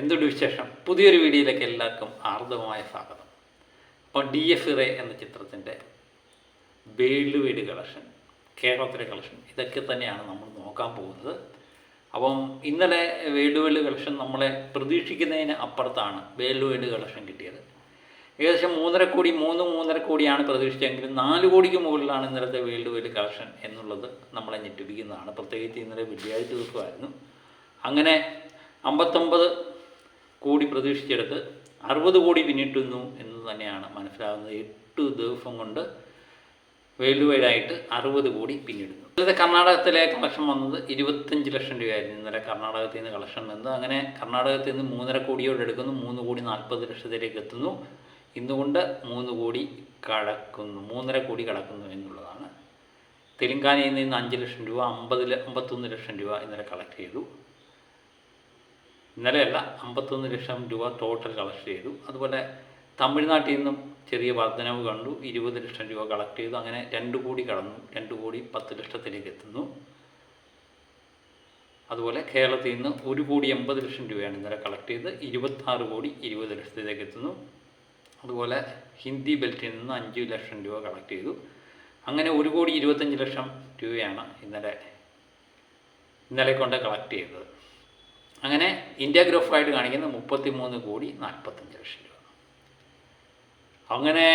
എന്തുണ്ട് വിശേഷം? പുതിയൊരു വീഡിയോയിലേക്ക് എല്ലാവർക്കും ആർദ്രമായ സ്വാഗതം. അപ്പോൾ ഡി എഫ് ഇറേ എന്ന ചിത്രത്തിന്റെ വേൾഡ് വൈഡ് കളക്ഷൻ കേരളത്തിലെ കളക്ഷൻ ഇതൊക്കെ തന്നെയാണ് നമ്മൾ നോക്കാൻ പോകുന്നത്. അപ്പം ഇന്നലെ വേൾഡ് വൈഡ് കളക്ഷൻ നമ്മളെ പ്രതീക്ഷിക്കുന്നതിന് അപ്പുറത്താണ് വേൾഡ് വൈഡ് കളക്ഷൻ കിട്ടിയത്. ഏകദേശം മൂന്നര കോടി മൂന്ന് മൂന്നര കോടിയാണ് പ്രതീക്ഷിച്ചെങ്കിലും നാല് കോടിക്ക് മുകളിലാണ് ഇന്നലത്തെ വേൾഡ് വൈഡ് കളക്ഷൻ എന്നുള്ളത് നമ്മളെ ഞെട്ടിപ്പിക്കുന്നതാണ്. പ്രത്യേകിച്ച് ഇന്നലെ വെള്ളിയാഴ്ച ദിവസമായിരുന്നു. അങ്ങനെ അമ്പത്തൊമ്പത് കോടി പ്രതീക്ഷിച്ചെടുത്ത് അറുപത് കോടി പിന്നിട്ടുന്നു എന്ന് തന്നെയാണ് മനസ്സിലാകുന്നത്. എട്ട് ദിവസം കൊണ്ട് വേൾഡ് വൈഡായിട്ട് അറുപത് കോടി പിന്നിടുന്നു. ഇന്നത്തെ കർണാടകത്തിലെ കളക്ഷൻ വന്നത് ഇരുപത്തഞ്ച് ലക്ഷം രൂപയായിരുന്നു. ഇന്നലെ കർണാടകത്തിൽ നിന്ന് കളക്ഷൻ വന്നത്. അങ്ങനെ കർണാടകത്തിൽ നിന്ന് മൂന്നര കോടിയോടെ എടുക്കുന്നു. മൂന്ന് കോടി നാൽപ്പത് ലക്ഷത്തിലേക്ക് എത്തുന്നു. ഇന്നുകൊണ്ട് മൂന്ന് കോടി കടക്കുന്നു. മൂന്നര കോടി കടക്കുന്നു എന്നുള്ളതാണ്. തെലുങ്കാനയിൽ നിന്ന് അഞ്ച് ലക്ഷം രൂപ അമ്പത് അമ്പത്തൊന്ന് ലക്ഷം രൂപ ഇന്നലെ കളക്ട് ചെയ്തു. ഇന്നലെയല്ല അമ്പത്തൊന്ന് ലക്ഷം രൂപ ടോട്ടൽ കളക്ട് ചെയ്തു. അതുപോലെ തമിഴ്നാട്ടിൽ നിന്നും ചെറിയ വർധനവ് കണ്ടു. ഇരുപത് ലക്ഷം രൂപ കളക്ട് ചെയ്തു. അങ്ങനെ രണ്ട് കോടി കടന്നു. രണ്ട് കോടി പത്ത് ലക്ഷത്തിലേക്ക് എത്തുന്നു. അതുപോലെ കേരളത്തിൽ നിന്ന് ഒരു കോടി എൺപത് ലക്ഷം രൂപയാണ് ഇന്നലെ കളക്ട് ചെയ്ത്. ഇരുപത്താറ് കോടി ഇരുപത് ലക്ഷത്തിലേക്ക് എത്തുന്നു. അതുപോലെ ഹിന്ദി ബെൽറ്റിൽ നിന്ന് അഞ്ച് ലക്ഷം രൂപ കളക്ട് ചെയ്തു. അങ്ങനെ ഒരു കോടി ഇരുപത്തഞ്ച് ലക്ഷം രൂപയാണ് ഇന്നലെ ഇന്നലെ കൊണ്ട് കളക്ട് ചെയ്തത്. അങ്ങനെ ഇന്ത്യ ഗ്രൂപ്പായിട്ട് കാണിക്കുന്നത് മുപ്പത്തി മൂന്ന് കോടി നാൽപ്പത്തഞ്ച് ലക്ഷം രൂപ. അങ്ങനെ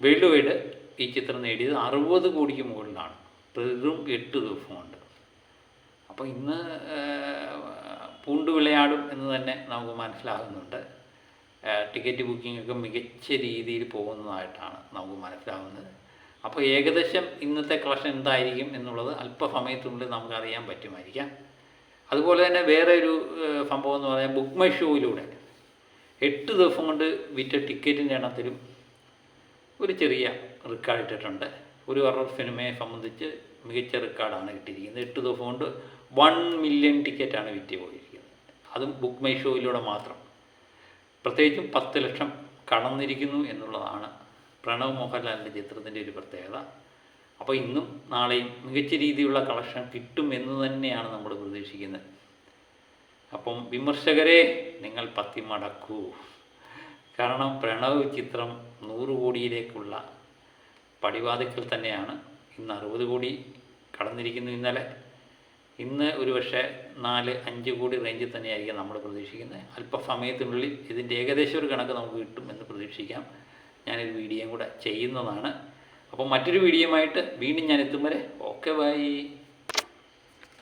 വീട് വീട് ഈ ചിത്രം നേടിയത് അറുപത് കോടിക്ക് മുകളിലാണ്. വെറും എട്ട് ദിവസമുണ്ട് അപ്പോൾ ഇന്ന് പൂണ്ട് വിളയാടും എന്ന് തന്നെ നമുക്ക് മനസ്സിലാകുന്നുണ്ട്. ടിക്കറ്റ് ബുക്കിങ്ങൊക്കെ മികച്ച രീതിയിൽ പോകുന്നതായിട്ടാണ് നമുക്ക് മനസ്സിലാകുന്നത്. അപ്പോൾ ഏകദേശം ഇന്നത്തെ കളക്ഷൻ എന്തായിരിക്കും എന്നുള്ളത് അല്പസമയത്തിനുള്ളിൽ നമുക്കറിയാൻ പറ്റുമായിരിക്കാം. അതുപോലെ തന്നെ വേറെ ഒരു സംഭവം എന്ന് പറഞ്ഞാൽ ബുക്ക് മൈ ഷോയിലൂടെ എട്ട് ദിവസം കൊണ്ട് വിറ്റ ടിക്കറ്റിന്റെ എണ്ണത്തിലും ഒരു ചെറിയ റെക്കോർഡ് ഇട്ടിട്ടുണ്ട്. ഒരു ഹൊറർ സിനിമയെ സംബന്ധിച്ച് മികച്ച റെക്കോർഡാണ് കിട്ടിയിരിക്കുന്നത്. എട്ട് ദിവസം കൊണ്ട് വൺ മില്യൺ ടിക്കറ്റാണ് വിറ്റ് പോയിരിക്കുന്നത്. അതും ബുക്ക് മൈ ഷോയിലൂടെ മാത്രം. പ്രത്യേകിച്ചും പത്ത് ലക്ഷം കടന്നിരിക്കുന്നു എന്നുള്ളതാണ് പ്രണവ് മോഹൻലാലിന്റെ ചിത്രത്തിന്റെ ഒരു പ്രത്യേകത. അപ്പോൾ ഇന്നും നാളെയും മികച്ച രീതിയിലുള്ള കളക്ഷൻ കിട്ടും എന്ന് തന്നെയാണ് നമ്മൾ പ്രതീക്ഷിക്കുന്നത്. അപ്പം വിമർശകരെ നിങ്ങൾ പത്തി മടക്കൂ കാരണം പ്രണവ് ചിത്രം നൂറ് കോടിയിലേക്കുള്ള പടിവാതിക്കൽ തന്നെയാണ്. ഇന്ന് അറുപത് കോടി കടന്നിരിക്കുന്നു ഇന്നലെ. ഇന്ന് ഒരു പക്ഷേ നാല് അഞ്ച് കോടി റേഞ്ചിൽ തന്നെയായിരിക്കും നമ്മൾ പ്രതീക്ഷിക്കുന്നത്. അല്പസമയത്തിനുള്ളിൽ ഇതിന്റെ ഏകദേശം ഒരു കണക്ക് നമുക്ക് കിട്ടും എന്ന് പ്രതീക്ഷിക്കാം. ഞാനൊരു വീഡിയോയും കൂടെ ചെയ്യുന്നതാണ്. അപ്പോൾ മറ്റൊരു വീഡിയോയുമായിട്ട് വീണ്ടും ഞാൻ എത്തും വരെ. Okay bye.